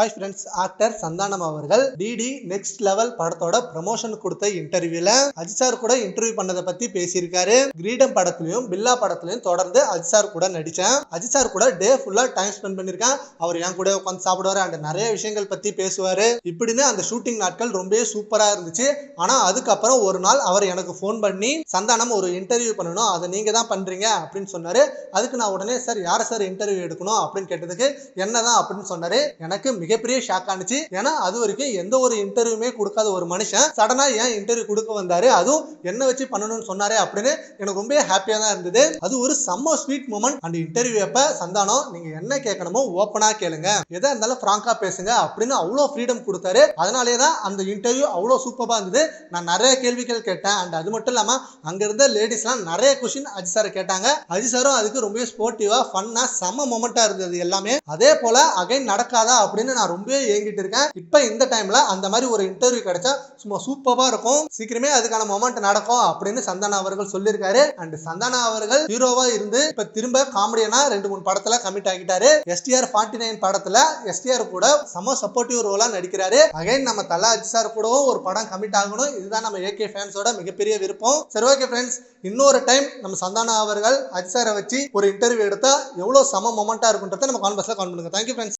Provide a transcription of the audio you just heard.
Hi friends actor Santhanam அவர்கள் DD next level படத்தோட promotion கொடுத்த இன்டர்வியூல அஜித் சார் கூட இன்டர்வியூ பண்ணதை பத்தி பேசியிருக்காரு. கிரீடம் படத்திலையும் பில்லா படத்திலையும் தொடர்ந்து அஜித் சார் கூட நடிச்சேன் அஜித் சார் கூட டே ஃபுல்லா டைம் ஸ்பெண்ட் பண்ணிருக்கேன் அவர் என் கூட உட்காந்து சாப்பிடுவாரு அண்ட் நிறைய விஷயங்கள் பத்தி பேசுவாரு. இப்படின்னு அந்த ஷூட்டிங் நாட்கள் ரொம்பவே சூப்பரா இருந்துச்சு. ஆனா அதுக்கப்புறம் ஒரு நாள் அவர் எனக்கு ஃபோன் பண்ணி சந்தானம் ஒரு இன்டர்வியூ பண்ணணும். அதை நீங்க தான் பண்றீங்க அப்படின்னு சொன்னாரு. அதுக்கு நான் உடனே சார் யாரை சார் இன்டர்வியூ எடுக்கணும்? அப்படின்னு கேட்டதுக்கு என்னதான்? அப்படின்னு சொன்னாரு. எனக்கு மிக மிகப்பெரிய ஷாக் ஆனிச்சு. ஏன்னா அது வரைக்கும் எந்த ஒரு இன்டர்வியூமே கொடுக்காத ஒரு மனுஷன் சடனா ஏன் இன்டர்வியூ கொடுக்க வந்தாரு? அதுவும் என்ன வச்சு பண்ணணும்னு சொன்னாரு அப்படின்னு எனக்கு ரொம்ப ஹாப்பியா தான் இருந்தது. அது ஒரு செம்ம ஸ்வீட் மூமெண்ட் அந்த இன்டர்வியூ அப்ப சந்தானம் நீங்க என்ன கேட்கணுமோ ஓப்பனா கேளுங்க. எதா இருந்தாலும் ஃப்ராங்கா பேசுங்க அப்படின்னு அவ்வளோ ஃப்ரீடம் கொடுத்தாரு. அதனாலே தான் அந்த இன்டர்வியூ அவ்வளோ சூப்பராக இருந்தது. நான் நிறைய கேள்விகள் கேட்டேன். அண்ட் அது மட்டும் இல்லாமல் அங்கே இருந்த லேடிஸ்லாம் நிறைய கொஷின் அஜி சார் கேட்டாங்க. அஜி சாரும் அதுக்கு ரொம்ப ஸ்போர்ட்டிவா ஃபன்னா செம்ம மொமெண்டா இருந்தது எல்லாமே. அதே போல அகைன் நடக்காதா அப்படின்னு நான் ரொம்பவே ஏங்கிட்டு இருக்கேன். இப்போ இந்த டைம்ல அந்த மாதிரி ஒரு இன்டர்வியூ கிடைச்சா சும்மா சூப்பரா இருக்கும். சீக்கிரமே அதுக்கான மொமெண்ட் நடக்கும் அப்படின்னு சந்தானா அவர்கள் சொல்லியிருக்காரு. அண்ட் சந்தானா அவர்கள் ஹீரோவா இருந்து இப்ப திரும்ப காமெடியனா ரெண்டு மூணு படத்துல கமிட் ஆகிட்டாரு. எஸ்டிஆர் ஃபார்ட்டி நைன் படத்துல எஸ்டிஆர் கூட செம சப்போர்ட்டிவ் ரோலா நடிக்கிறாரு. அகைன் நம்ம தலா சார் கூடவும் ஒரு படம் கமிட் ஆகணும். இதுதான் நம்ம ஏகே ஃபேன்ஸோட மிகப்பெரிய விருப்பம். சரி ஓகே ஃப்ரெண்ட்ஸ் இன்னொரு டைம் நம்ம சந்தானா அவர்கள் அஜித் சாரை வச்சு ஒரு இன்டர்வியூ எடுத்தா எவ்வளவு சம மொமெண்டா இருக்குன்றத நம்ம கான்பர்ஸ்ல கான் பண்ணுங்க. Thank you friends